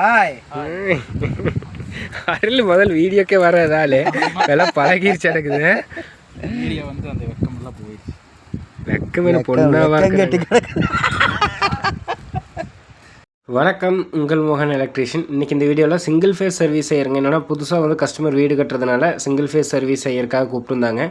Hi அருள் முதல் வீடியோக்கே வராதாலே எல்லாம் பழகிருச்சு எனக்குது வீடியோ வந்து அந்த வெக்கமெல்லாம் போயிடுச்சு. வெக்கமே பொண்ணாவா கட்டி வணக்கம் உங்கள் மோகன் எலக்ட்ரீஷியன் இன்றைக்கி இந்த வீடியோவில் சிங்கிள் ஃபேஸ் சர்வீஸ் செய்கிறங்க என்னென்னா புதுசாக வந்து கஸ்டமர் வீடு கட்டுறதுனால சிங்கிள் ஃபேஸ் சர்வீஸ் செய்யறதுக்காக கூப்பிட்டுருந்தாங்க.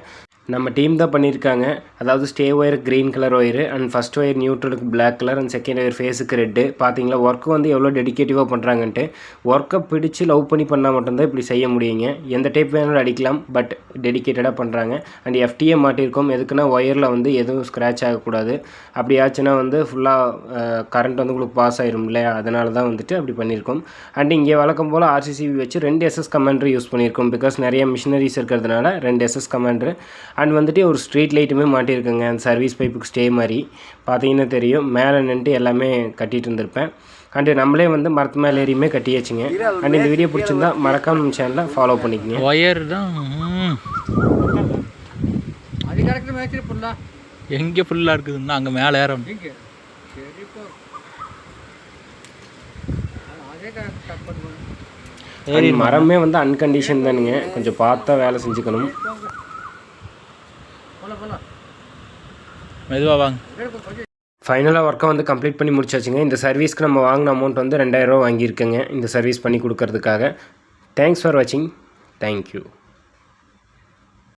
நம்ம டீம் தான் பண்ணியிருக்காங்க. அதாவது stay wire green colour wire and first wire நியூட்ரலுக்கு black colour and second wire ஃபேஸுக்கு ரெட்டு பார்த்தீங்களா ஒர்க்கு வந்து எவ்வளோ டெடிக்கேட்டிவாக பண்ணுறாங்கன்ட்டு ஒர்க்கை பிடிச்சி லவ் பண்ணி பண்ணால் மட்டும்தான் இப்படி செய்ய முடியுங்க. எந்த டைப் வேணாலும் அடிக்கலாம் பட் டெடிகேட்டடாக பண்ணுறாங்க அண்ட் எஃப்டிஏ மாட்டியிருக்கோம். எதுக்குன்னா ஒயரில் வந்து எதுவும் ஸ்க்ராட்ச் ஆகக்கூடாது. அப்படி ஆச்சுன்னா வந்து ஃபுல்லாக கரண்ட் வந்து உங்களுக்கு பாஸ் ஆயிரும் இல்லையா? அதனால தான் வந்துட்டு அப்படி பண்ணியிருக்கோம். அண்ட் இங்கே வழக்கம் போல் ஆர்சிசிபி வச்சு ரெண்டு எஸ்எஸ் கமாண்டர் யூஸ் பண்ணியிருக்கோம். பிகாஸ் நிறைய மிஷினரிஸ் இருக்கிறதுனால ரெண்டு எஸ்எஸ் கமாண்டர் அண்ட் வந்துட்டு ஒரு ஸ்ட்ரீட் லைட்டுமே மாட்டியிருக்குங்க. அந்த சர்வீஸ் பைப்புக்கு ஸ்டே மாதிரி. பார்த்தீங்கன்னா தெரியும். மேலே நின்றுட்டு எல்லாமே கட்டிட்டு இருந்திருப்பேன். அண்டு நம்மளே வந்து மரத்து மேலே ஏறியுமே கட்டியாச்சுங்க. அண்ட் இந்த வீடியோ பிடிச்சிருந்தா மறக்காம நம்ம சேனலை ஃபாலோ பண்ணிக்கங்க. ஒயர் தான். எங்கே ஃபுல்லாக இருக்குதுன்னா அங்கே மேலே And மரமே வந்து அன்கண்டிஷன் தானுங்க. கொஞ்சம் பார்த்தா வேலை செஞ்சுக்கணும். மெதுவாக வாங்க. ஃபைனலாக ஒர்க்கை வந்து கம்ப்ளீட் பண்ணி முடிச்சாச்சுங்க. இந்த சர்வீஸ்க்கு நம்ம வாங்கின அமௌண்ட் வந்து ரெண்டாயிரரூவா வாங்கியிருக்கேங்க. இந்த சர்வீஸ் பண்ணி கொடுக்கறதுக்காக. தேங்க்ஸ் ஃபார் வாட்சிங் தேங்க்யூ